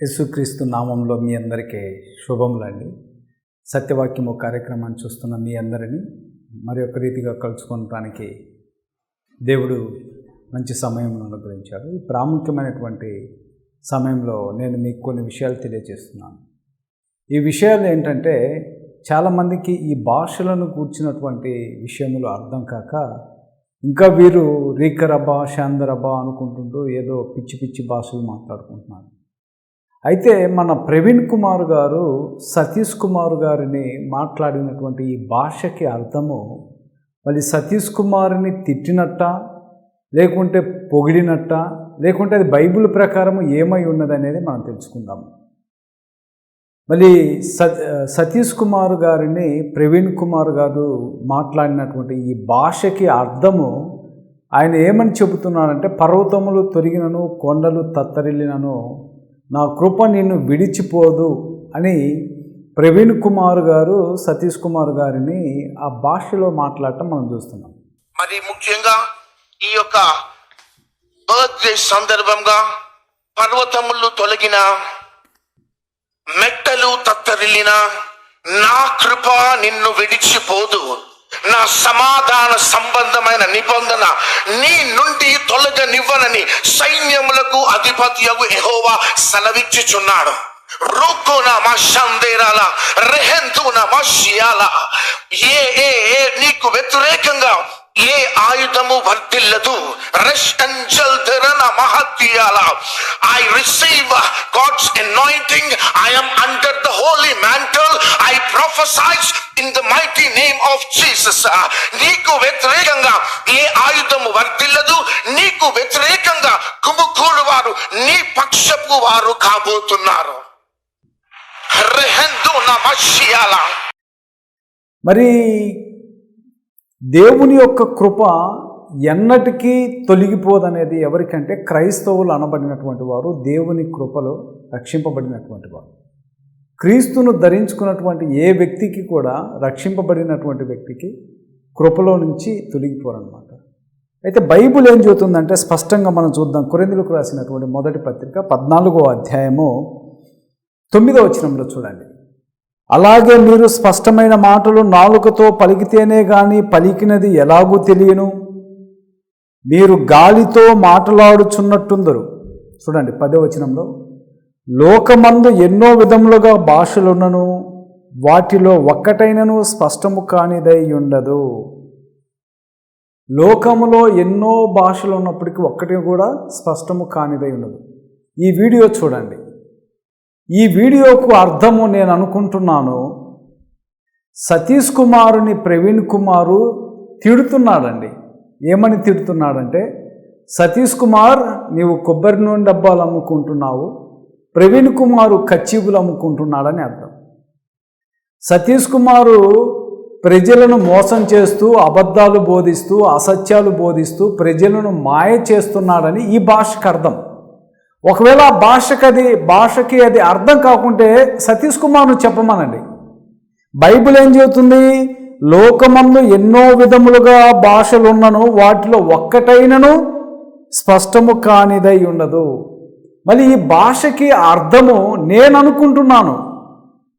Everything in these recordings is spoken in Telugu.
యేసుక్రీస్తు నామంలో మీ అందరికీ శుభములండి. సత్యవాక్యము కార్యక్రమాన్ని చూస్తున్న మీ అందరినీ మరి ఒక రీతిగా కలుసుకోవడానికి దేవుడు మంచి సమయం అనుగ్రహించాడు. ఈ ప్రాముఖ్యమైనటువంటి సమయంలో నేను మీకు కొన్ని విషయాలు తెలియజేస్తున్నాను. ఈ విషయాలు ఏంటంటే చాలామందికి ఈ భాషలను కూర్చున్నటువంటి విషయములు అర్థం కాక ఇంకా వీరు రీకరబ్బా శాందరబ్బా అనుకుంటుంటూ ఏదో పిచ్చి పిచ్చి భాషలు మాట్లాడుకుంటున్నారు. అయితే మన ప్రవీణ్ కుమార్ గారు సతీష్ కుమార్ గారిని మాట్లాడినటువంటి ఈ భాషకి అర్థము మళ్ళీ సతీష్ కుమార్ని తిట్టినట్ట లేకుంటే పొగిడినట్ట లేకుంటే అది బైబిల్ ప్రకారం ఏమై ఉన్నది అనేది మనం తెలుసుకుందాం మళ్ళీ స సతీష్ కుమార్ గారిని ప్రవీణ్ కుమార్ గారు మాట్లాడినటువంటి ఈ భాషకి అర్థము ఆయన ఏమని చెబుతున్నాడంటే పర్వతములు తొరిగినను కొండలు తత్తరిల్లినను నా కృప నిన్ను విడిచిపోదు అని ప్రవీణ్ కుమార్ గారు సతీష్ కుమార్ గారిని ఆ భాషలో మాట్లాడటం మనం చూస్తున్నాం. మరి ముఖ్యంగా ఈ యొక్క బర్త్డే సందర్భంగా పర్వతములు తొలగిన మెట్టలు తత్తరిల్లిన నా కృప నిన్ను విడిచిపోదు. నా సమాధాన సంబంధమైన నిబంధన నీ నుండి తొలగనివ్వనని సైన్యములకు అధిపత్యకు ఎహోవా సెలవిచ్చుచున్నాడు. రూకున మా షందేరాల రెహెంతున మా షియాల. ఏ ఏ ఏ నీకు వ్యతిరేకంగా ఏ ఆ వర్తిల్లదు రెస్ట్ అంజల్ ధరన మహత్యాల. I receive God's anointing I am under the holy mantle I prophesy in the mighty name of Jesus నీకు వ్యతిరేకంగా ఏ ఆయుధము వర్తిల్లదు నీకు వ్యతిరేకంగా కుముకూడు వారు నీ పక్షపు వారు కాబోతున్నారు. మరి దేవుని యొక్క కృప ఎన్నటికీ తొలగిపోదనేది ఎవరికంటే క్రైస్తవులు అనబడినటువంటి వారు దేవుని కృపలో రక్షింపబడినటువంటి వారు. క్రీస్తును ధరించుకున్నటువంటి ఏ వ్యక్తికి కూడా రక్షింపబడినటువంటి వ్యక్తికి కృపలో నుంచి తొలగిపోరనమాట అయితే బైబుల్ ఏం చెబుతుందంటే స్పష్టంగా మనం చూద్దాం. కొరిందులకు రాసినటువంటి మొదటి పత్రిక పద్నాలుగో అధ్యాయము తొమ్మిదో వచనంలో చూడండి. అలాగే మీరు స్పష్టమైన మాటలు నాలుకతో పలికితేనే కానీ పలికినది ఎలాగూ తెలియను? మీరు గాలితో మాట్లాడుచున్నట్టుందరు. చూడండి పదే వచనంలో లోకమందు ఎన్నో విధములుగా భాషలున్నను వాటిలో ఒక్కటైనను స్పష్టము కానిదై ఉండదు. లోకములో ఎన్నో భాషలు ఉన్నప్పటికీ ఒక్కటి కూడా స్పష్టము కానిదై ఉండదు. ఈ వీడియో చూడండి. ఈ వీడియోకు అర్థము నేను అనుకుంటున్నాను. సతీష్ కుమారుని ప్రవీణ్ కుమారు తిడుతున్నాడండి. ఏమని తిడుతున్నాడంటే సతీష్ కుమార్ నీవు కొబ్బరి నూనె డబ్బాలు అమ్ముకుంటున్నావు ప్రవీణ్ కుమారు కచ్చీబులు అమ్ముకుంటున్నాడని అర్థం. సతీష్ కుమారు ప్రజలను మోసం చేస్తూ అబద్ధాలు బోధిస్తూ అసత్యాలు బోధిస్తూ ప్రజలను మాయ చేస్తున్నాడని ఈ భాషకు అర్థం. ఒకవేళ ఆ భాషకి అది భాషకి అది అర్థం కాకుంటే సతీష్ కుమార్ను చెప్పమనండి. బైబిల్ ఏం చెబుతుంది? లోకమందు ఎన్నో విధములుగా భాషలున్నను వాటిలో ఒక్కటైనను స్పష్టము కానిదై ఉండదు. మళ్ళీ ఈ భాషకి అర్థము నేను అనుకుంటున్నాను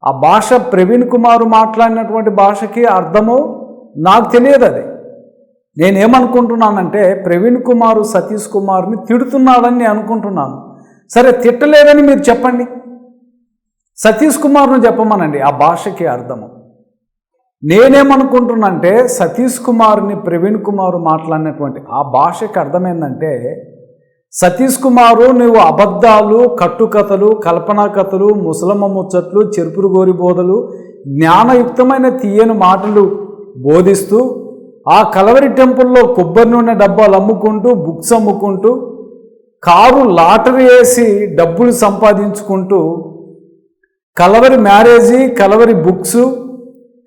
ఆ భాష ప్రవీణ్ కుమార్ మాట్లాడినటువంటి భాషకి అర్థము నాకు తెలియదు అది నేనేమనుకుంటున్నానంటే ప్రవీణ్ కుమారు సతీష్ కుమార్ని తిడుతున్నాడని నేను అనుకుంటున్నాను. సరే తిట్టలేదని మీరు చెప్పండి. సతీష్ కుమార్ను చెప్పమనండి ఆ భాషకి అర్థము. నేనేమనుకుంటున్నంటే సతీష్ కుమార్ని ప్రవీణ్ కుమార్ మాట్లాడినటువంటి ఆ భాషకి అర్థమైందంటే సతీష్ కుమారు నువ్వు అబద్ధాలు కట్టుకథలు కల్పనా కథలు ముసలమ్మ ముచ్చట్లు చెరుపురు గోరి బోధలు జ్ఞానయుక్తమైన తీయని మాటలు బోధిస్తూ ఆ కలవరి టెంపుల్లో కొబ్బరి నూనె డబ్బాలు అమ్ముకుంటూ బుక్స్ అమ్ముకుంటూ కారు లాటరీ వేసి డబ్బులు సంపాదించుకుంటూ Calvary marriage Calvary books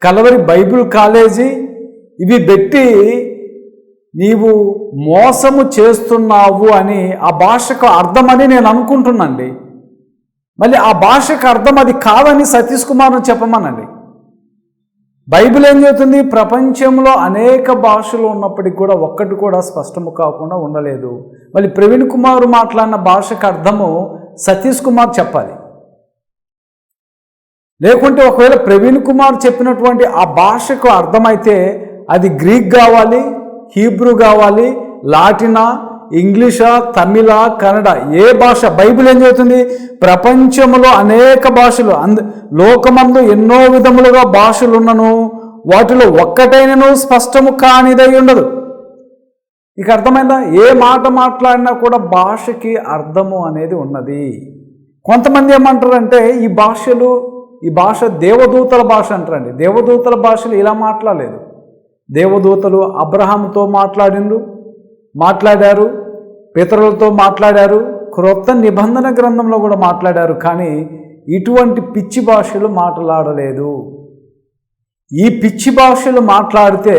Calvary Bible college ఇవి పెట్టి నీవు మోసము చేస్తున్నావు అని ఆ భాషకు అర్థమని నేను అనుకుంటున్నాండి మళ్ళీ ఆ భాషకు అర్థం అది కాదని సతీష్ కుమార్ను చెప్పమనండి. బైబిల్ ఏం చెబుతుంది? ప్రపంచంలో అనేక భాషలు ఉన్నప్పటికీ కూడా ఒక్కటి కూడా స్పష్టము కాకుండా ఉండలేదు. మళ్ళీ ప్రవీణ్ కుమార్ మాట్లాడిన భాషకు అర్థము సతీష్ కుమార్ చెప్పాలి. లేకుంటే ఒకవేళ ప్రవీణ్ కుమార్ చెప్పినటువంటి ఆ భాషకు అర్థమైతే అది గ్రీక్ కావాలి హీబ్రూ కావాలి లాటినా ఇంగ్లీషా తమిళ కన్నడ ఏ భాష? బైబిల్ ఏం చెబుతుంది ప్రపంచంలో అనేక భాషలు అంద లోకమందు ఎన్నో విధములుగా భాషలు ఉన్నను. వాటిలో ఒక్కటైనను స్పష్టము కానిదై ఉండదు. ఇక అర్థమైందా? ఏ మాట మాట్లాడినా కూడా భాషకి అర్థము అనేది ఉన్నది. కొంతమంది ఏమంటారంటే ఈ భాషలు ఈ భాష దేవదూతల భాష అంటారండి. దేవదూతల భాషలు ఇలా మాట్లాడలేదు. దేవదూతలు అబ్రహాంతో మాట్లాడిండ్రు మాట్లాడారు పితరులతో మాట్లాడారు క్రొత్త నిబంధన గ్రంథంలో కూడా మాట్లాడారు కానీ ఇటువంటి పిచ్చి భాషలు మాట్లాడలేదు. ఈ పిచ్చి భాషలు మాట్లాడితే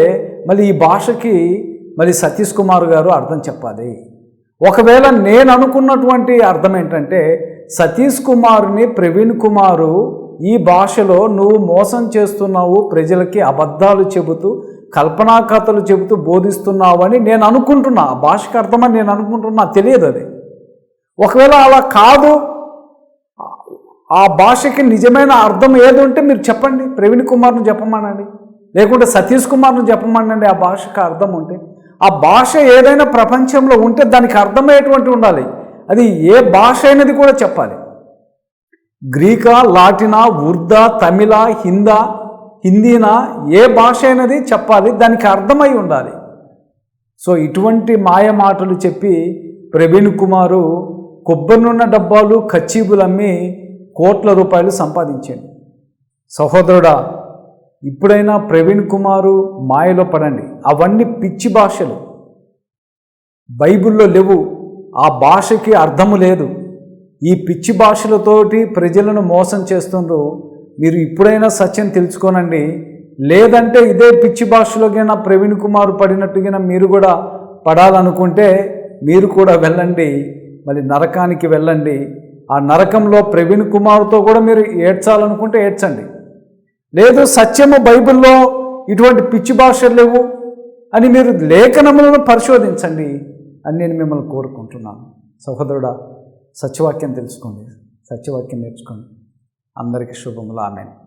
మళ్ళీ ఈ భాషకి మళ్ళీ సతీష్ కుమార్ గారు అర్థం చెప్పాలి. ఒకవేళ నేను అనుకున్నటువంటి అర్థం ఏంటంటే సతీష్ కుమార్ని ప్రవీణ్ కుమారు ఈ భాషలో నువ్వు మోసం చేస్తున్నావు ప్రజలకి అబద్ధాలు చెబుతూ కల్పనా కథలు చెబుతూ బోధిస్తున్నావు అని నేను అనుకుంటున్నా. ఆ భాషకు అర్థమని నేను అనుకుంటున్నా. తెలియదు అది. ఒకవేళ అలా కాదు ఆ భాషకి నిజమైన అర్థం ఏది ఉంటే మీరు చెప్పండి. ప్రవీణ్ కుమార్ను చెప్పమనండి. లేకుంటే సతీష్ కుమార్ను చెప్పమనండి ఆ భాషకు అర్థం ఉంటే. ఆ భాష ఏదైనా ప్రపంచంలో ఉంటే దానికి అర్థమయ్యేటువంటి ఉండాలి? అది ఏ భాష అయినది కూడా చెప్పాలి. గ్రీకా లాటినా ఉర్దా తమిళ హిందా హిందీనా ఏ భాష అయినది చెప్పాలి దానికి అర్థమై ఉండాలి. సో ఇటువంటి మాయ మాటలు చెప్పి ప్రవీణ్ కుమారు కొబ్బరి నూనె డబ్బాలు ఖర్చీబులు అమ్మి కోట్ల రూపాయలు సంపాదించాడు. సహోదరుడా ఇప్పుడైనా ప్రవీణ్ కుమారు మాయలో పడండి. అవన్నీ పిచ్చి భాషలు. బైబిల్లో లేవు. ఆ భాషకి అర్థము లేదు. ఈ పిచ్చి భాషలతోటి ప్రజలను మోసం చేస్తుండ్రు. మీరు ఇప్పుడైనా సత్యం తెలుసుకోనండి. లేదంటే ఇదే పిచ్చి భాషలోకైనా ప్రవీణ్ కుమార్ పడినట్టుగా మీరు కూడా పడాలనుకుంటే మీరు కూడా వెళ్ళండి. మళ్ళీ నరకానికి వెళ్ళండి. ఆ నరకంలో ప్రవీణ్ కుమార్తో కూడా మీరు ఏడ్చాలనుకుంటే ఏడ్చండి. లేదు సత్యము బైబిల్లో ఇటువంటి పిచ్చి భాషలు లేవు అని మీరు లేఖనములను పరిశోధించండి అని నేను మిమ్మల్ని కోరుకుంటున్నాను. సహోదరుడా సత్యవాక్యం తెలుసుకోండి. సత్యవాక్యం నేర్చుకోండి. అందరికీ శుభములు. ఆమెను.